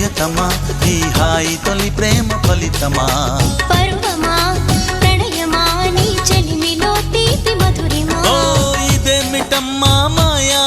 ప్రియతమా ఈ హాయి తొలి ప్రేమ ఫలితమా? పరువమా ప్రణయమా నీ చెలిమిలో తీపి మధురిమా? ఓ ఇదేమిటమ్మా మాయా